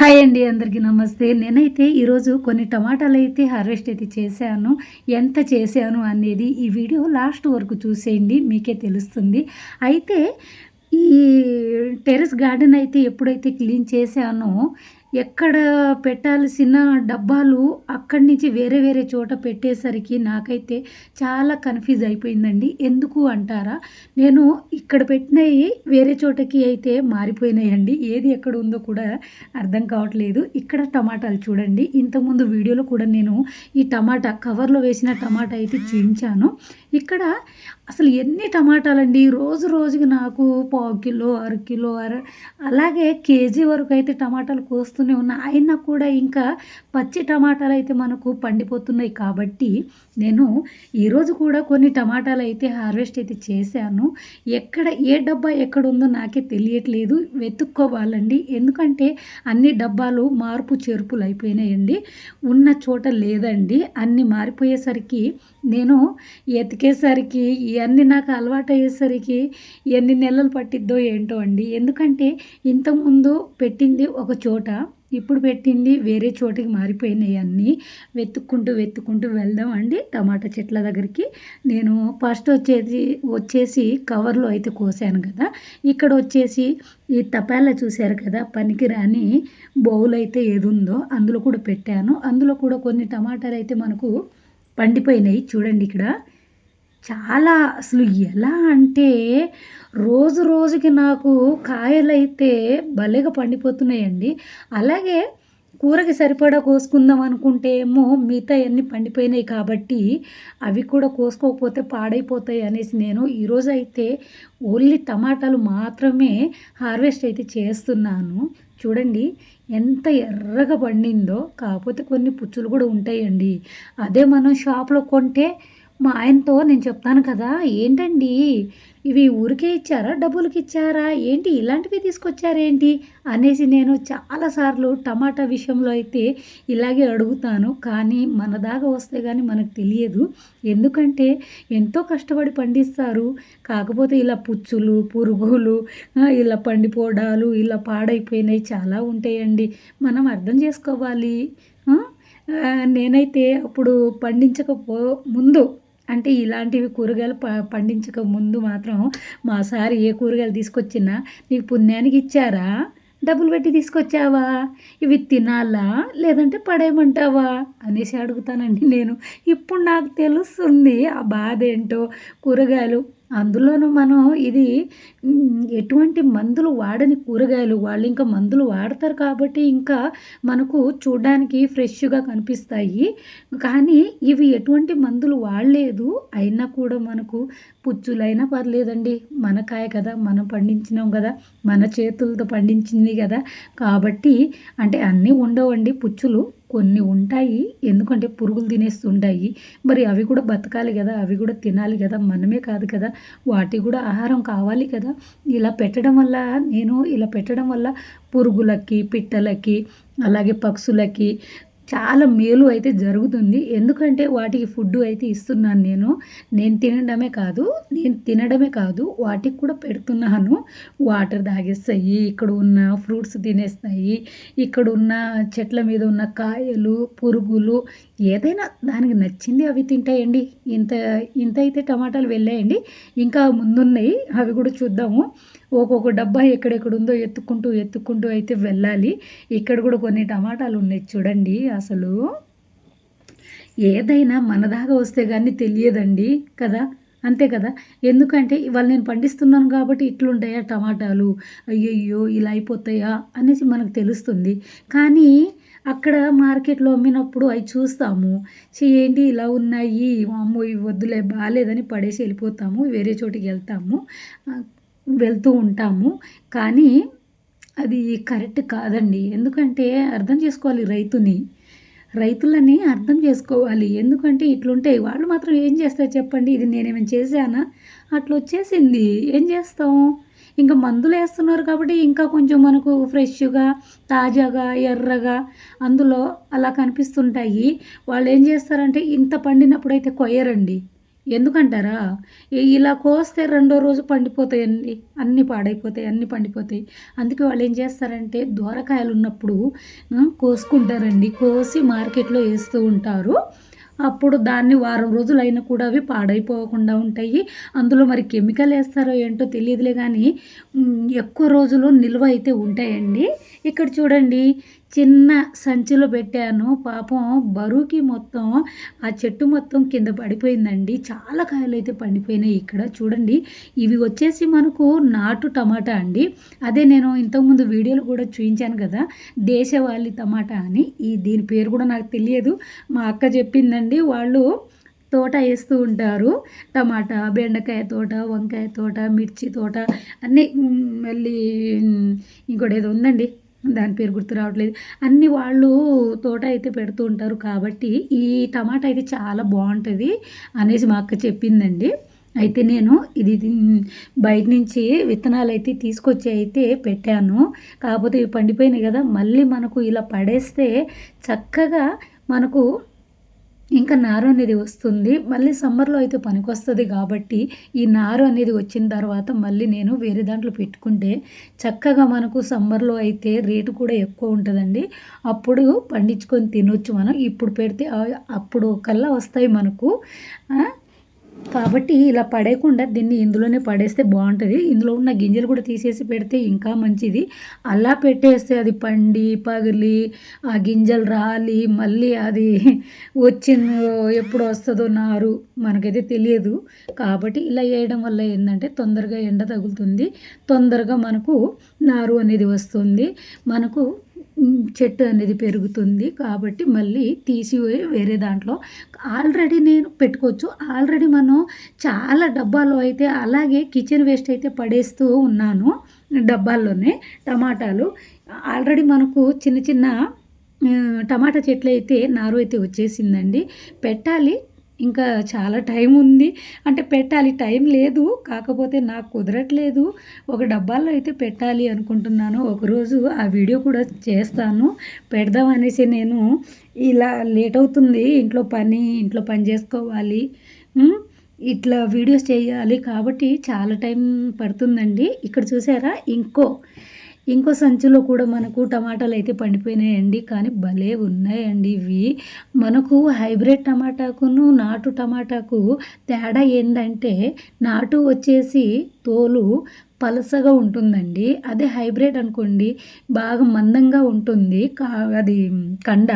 Hi అండి అందరికీ నమస్తే. నేనైతే ఈరోజు కొన్ని టమాటాలు అయితే హార్వెస్ట్ అయితే చేశాను. ఎంత చేశాను అనేది ఈ వీడియో లాస్ట్ వరకు చూసేయండి మీకే తెలుస్తుంది. అయితే ఈ టెర్రస్ గార్డెన్ అయితే ఎప్పుడైతే క్లీన్ చేశానో ఎక్కడ పెట్టాల్సిన డబ్బాలు అక్కడి నుంచి వేరే వేరే చోట పెట్టేసరికి నాకైతే చాలా కన్ఫ్యూజ్ అయిపోయిందండి. ఎందుకు అంటారా? నేను ఇక్కడ పెట్టినవి వేరే చోటకి అయితే మారిపోయినాయండి. ఏది ఎక్కడ ఉందో కూడా అర్థం కావట్లేదు. ఇక్కడ టమాటాలు చూడండి. ఇంతకుముందు వీడియోలో కూడా నేను ఈ టమాటా కవర్లో వేసిన టమాటా అయితే చూపించాను. ఇక్కడ అసలు ఎన్ని టమాటాలండి? రోజు రోజుకి నాకు పావు కిలో అర కిలో అర అలాగే కేజీ వరకు అయితే టమాటాలు చేస్తూనే ఉన్నా అయినా కూడా ఇంకా పచ్చి టమాటాలు అయితే మనకు పండిపోతున్నాయి కాబట్టి నేను ఈరోజు కూడా కొన్ని టమాటాలు అయితే హార్వెస్ట్ అయితే చేశాను. ఎక్కడ ఏ డబ్బా ఎక్కడ ఉందో నాకే తెలియట్లేదు. వెతుక్కోవాలండి. ఎందుకంటే అన్ని డబ్బాలు మార్పు చేర్పులు అయిపోయినాయండి. ఉన్న చోట లేదండి. అన్ని మారిపోయేసరికి నేను ఎతికేసరికి ఇవన్నీ నాకు అలవాటు అయ్యేసరికి ఎన్ని నెలలు పట్టిద్దో ఏంటో అండి. ఎందుకంటే ఇంతకుముందు పెట్టింది ఒక చోట ఇప్పుడు పెట్టింది వేరే చోటికి మారిపోయినాయి అన్నీ. వెతుక్కుంటూ వెతుక్కుంటూ వెళ్దాం అండి. టమాటా చెట్ల దగ్గరికి. నేను ఫస్ట్ వచ్చేసి వచ్చేసి కవర్లో అయితే కోసాను కదా. ఇక్కడ వచ్చేసి ఈ తపాలా చూశారు కదా పనికిరాని బౌల్ అయితే ఏది ఉందో అందులో కూడా పెట్టాను. అందులో కూడా కొన్ని టమాటాలు అయితే మనకు పండిపోయినాయి. చూడండి ఇక్కడ. చాలా అసలు ఎలా అంటే రోజు రోజుకి నాకు కాయలైతే భలేగా పండిపోతున్నాయండి. అలాగే కూరకి సరిపడా కోసుకుందాం అనుకుంటే ఏమో మిగతా అన్నీ పండిపోయినాయి కాబట్టి అవి కూడా కోసుకోకపోతే పాడైపోతాయి అనేసి నేను ఈరోజు అయితే ఓన్లీ టమాటాలు మాత్రమే హార్వెస్ట్ అయితే చేస్తున్నాను. చూడండి ఎంత ఎర్రగా పండిందో కాకపోతే కొన్ని పుచ్చులు కూడా ఉంటాయండి. అదే మనం షాప్లో కొంటే మా ఆయనతో నేను చెప్తాను కదా ఏంటండి? ఇవి ఊరికే ఇచ్చారా? డబ్బులకి ఇచ్చారా? ఏంటి ఇలాంటివి తీసుకొచ్చారేంటి? అనేసి నేను చాలాసార్లు టమాటా విషయంలో అయితే ఇలాగే అడుగుతాను. కానీ మన దాకా వస్తే కానీ మనకు తెలియదు. ఎందుకంటే ఎంతో కష్టపడి పండిస్తారు. కాకపోతే ఇలా పుచ్చులు పురుగులు ఇలా పండిపోవడాలు ఇలా పాడైపోయినాయి చాలా ఉంటాయండి. మనం అర్థం చేసుకోవాలి. నేనైతే అప్పుడు పండించకపో ముందు అంటే ఇలాంటివి కూరగాయలు ప పండించక ముందు మాత్రం మా సార్ ఏ కూరగాయలు తీసుకొచ్చినా నీకు పుణ్యానికి ఇచ్చారా? డబ్బులు పెట్టి తీసుకొచ్చావా? ఇవి తినాలా? లేదంటే పడేయమంటావా? అనేసి అడుగుతానండి నేను. ఇప్పుడు నాకు తెలుస్తుంది ఆ బాధ ఏంటో. కూరగాయలు అందులోనూ మనం ఇది ఎటువంటి మందులు వాడని కూరగాయలు వాళ్ళు ఇంకా మందులు వాడతారు కాబట్టి ఇంకా మనకు చూడడానికి ఫ్రెష్గా కనిపిస్తాయి. కానీ ఇవి ఎటువంటి మందులు వాడలేదు. అయినా కూడా మనకు పుచ్చులైనా పర్లేదండి. మన కాయ కదా మనం పండించినాం కదా మన చేతులతో పండించింది కదా. కాబట్టి అంటే అన్నీ ఉండవండి పుచ్చులు. కొన్ని ఉంటాయి. ఎందుకంటే పురుగులు తినేస్తుంటాయి. మరి అవి కూడా బతకాలి కదా అవి కూడా తినాలి కదా మనమే కాదు కదా వాటికి కూడా ఆహారం కావాలి కదా. ఇలా పెట్టడం వల్ల నేను ఇలా పెట్టడం వల్ల పురుగులకి పిట్టలకి అలాగే పక్షులకి చాలా మేలు అయితే జరుగుతుంది. ఎందుకంటే వాటికి ఫుడ్ అయితే ఇస్తున్నాను నేను. నేను తినడమే కాదు నేను తినడమే కాదు వాటికి కూడా పెడుతున్నాను. వాటర్ తాగేస్తాయి ఇక్కడ ఉన్న ఫ్రూట్స్ తినేస్తాయి ఇక్కడ ఉన్న చెట్ల మీద ఉన్న కాయలు పురుగులు ఏదైనా దానికి నచ్చింది అవి తింటాయండి. ఇంత ఇంత అయితే టమాటాలు వెళ్ళాయండి. ఇంకా ముందున్నాయి అవి కూడా చూద్దాము. ఒక్కొక్క డబ్బా ఎక్కడెక్కడ ఉందో ఎత్తుకుంటూ ఎత్తుకుంటూ అయితే వెళ్ళాలి. ఇక్కడ కూడా కొన్ని టమాటాలు ఉన్నాయి చూడండి. అసలు? ఏదైనా మన దాకా వస్తే కానీ తెలియదండి కదా? అంతే కదా? ఎందుకంటే ఇవాళ నేను పండిస్తున్నాను కాబట్టి ఇట్లుంటాయా టమాటాలు? అయ్యయ్యో ఇలా అయిపోతాయా అనేసి మనకు తెలుస్తుంది. కానీ అక్కడ మార్కెట్లో అమ్మినప్పుడు అవి చూస్తాము. ఏంటి ఇలా ఉన్నాయి? అమ్మో ఇవి వద్దులే బాగాలేదని పడేసి వెళ్ళిపోతాము. వేరే చోటికి వెళ్తాము. వెళ్తూ ఉంటాము. కానీ అది కరెక్ట్ కాదండి. ఎందుకంటే అర్థం చేసుకోవాలి రైతుని. రైతులని అర్థం చేసుకోవాలి. ఎందుకంటే ఇట్లుంటాయి వాళ్ళు మాత్రం ఏం చేస్తారు చెప్పండి? ఇది నేనేమైనా చేశానా? అట్లా వచ్చేసింది. ఏం చేస్తాం? ఇంకా మందులు వేస్తున్నారు కాబట్టి ఇంకా కొంచెం మనకు ఫ్రెష్గా తాజాగా ఎర్రగా అందులో అలా కనిపిస్తుంటాయి. వాళ్ళు ఏం చేస్తారంటే ఇంత పండినప్పుడు అయితే కొయ్యరండి. ఎందుకంటారా? ఇలా కోస్తే రెండో రోజు పండిపోతాయండి అన్నీ పాడైపోతాయి అన్నీ పండిపోతాయి. అందుకే వాళ్ళు ఏం చేస్తారంటే దోరకాయలు ఉన్నప్పుడు కోసుకుంటారండి. కోసి మార్కెట్లో వేస్తూ ఉంటారు. అప్పుడు దాన్ని వారం రోజులు అయినా కూడా అవి పాడైపోకుండా ఉంటాయి. అందులో మరి కెమికల్ వేస్తారో ఏంటో తెలియదులే కానీ ఎక్కువ రోజులు నిల్వ అయితే ఉంటాయండి. ఇక్కడ చూడండి చిన్న సంచిలో పెట్టాను. పాపం బరువుకి మొత్తం ఆ చెట్టు మొత్తం కింద పడిపోయిందండి. చాలా కాయలు అయితే పండిపోయినాయి ఇక్కడ. చూడండి ఇవి వచ్చేసి మనకు నాటు టమాటా అండి. అదే నేను ఇంతకుముందు వీడియోలు కూడా చూపించాను కదా దేశవాళీ టమాటా అని. ఈ దీని పేరు కూడా నాకు తెలియదు. మా అక్క చెప్పిందండి వాళ్ళు తోట వేస్తూ ఉంటారు. టమాటా బెండకాయ తోట వంకాయ తోట మిర్చి తోట అన్నీ మళ్ళీ ఇంకోటి ఏదో ఉందండి. దాని పేరు గుర్తు రావట్లేదు. అన్ని వాళ్ళు తోట అయితే పెడుతూ ఉంటారు కాబట్టి ఈ టమాటా అయితే చాలా బాగుంటుంది అనేసి మా అక్క చెప్పిందండి. అయితే నేను ఇది బయట నుంచి విత్తనాలు అయితే తీసుకొచ్చి అయితే పెట్టాను. కాకపోతే ఇవి పండిపోయినాయి కదా మళ్ళీ మనకు ఇలా పడేస్తే చక్కగా మనకు ఇంకా నారు అనేది వస్తుంది. మళ్ళీ సమ్మర్లో అయితే పనికొస్తుంది కాబట్టి ఈ నారు అనేది వచ్చిన తర్వాత మళ్ళీ నేను వేరే దాంట్లో పెట్టుకుంటే చక్కగా మనకు సమ్మర్లో అయితే రేటు కూడా ఎక్కువ ఉంటుందండి. అప్పుడు పండించుకొని తినొచ్చు మనం. ఇప్పుడు పెడితే అప్పుడు కల్లా వస్తాయి మనకు. కాబట్టి ఇలా పడేయకుండా దీన్ని ఇందులోనే పడేస్తే బాగుంటుంది. ఇందులో ఉన్న గింజలు కూడా తీసేసి పెడితే ఇంకా మంచిది. అలా పెట్టేస్తే అది పండి పగిలి ఆ గింజలు రాలి మళ్ళీ అది వచ్చిందో ఎప్పుడు వస్తుందో నారు మనకైతే తెలియదు. కాబట్టి ఇలా వేయడం వల్ల ఏంటంటే తొందరగా ఎండ తగులుతుంది. తొందరగా మనకు నారు అనేది వస్తుంది. మనకు చెట్టు అనేది పెరుగుతుంది కాబట్టి మళ్ళీ తీసి వేరే దాంట్లో. ఆల్రెడీ నేను పెట్టుకోవచ్చు. ఆల్రెడీ మనం చాలా డబ్బాలో అయితే అలాగే కిచెన్ వేస్ట్ అయితే పడేస్తూ ఉన్నాను డబ్బాల్లోనే టమాటాలు. ఆల్రెడీ మనకు చిన్న చిన్న టమాటా చెట్లు అయితే నారు అయితే వచ్చేసిందండి. పెట్టాలి. ఇంకా చాలా టైం ఉంది. అంటే పెట్టాలి. టైం లేదు. కాకపోతే నాకు కుదరట్లేదు. ఒక డబ్బాలో అయితే పెట్టాలి అనుకుంటున్నాను. ఒకరోజు ఆ వీడియో కూడా చేస్తాను. పెడదాం అనేసి నేను ఇలా లేట్ అవుతుంది. ఇంట్లో పని ఇంట్లో పని చేసుకోవాలి. ఇట్లా వీడియోస్ చేయాలి. కాబట్టి చాలా టైం పడుతుందండి. ఇక్కడ చూసారా? ఇంకో ఇంకో సంచిలో కూడా మనకు టమాటాలు అయితే పండిపోయినాయండి కానీ భలే ఉన్నాయండి ఇవి. మనకు హైబ్రిడ్ టమాటాకును నాటు టమాటాకు తేడా ఏంటంటే నాటు వచ్చేసి తోలు పలసగా ఉంటుందండి. అదే హైబ్రిడ్ అనుకోండి బాగా మందంగా ఉంటుంది. కా అది కండ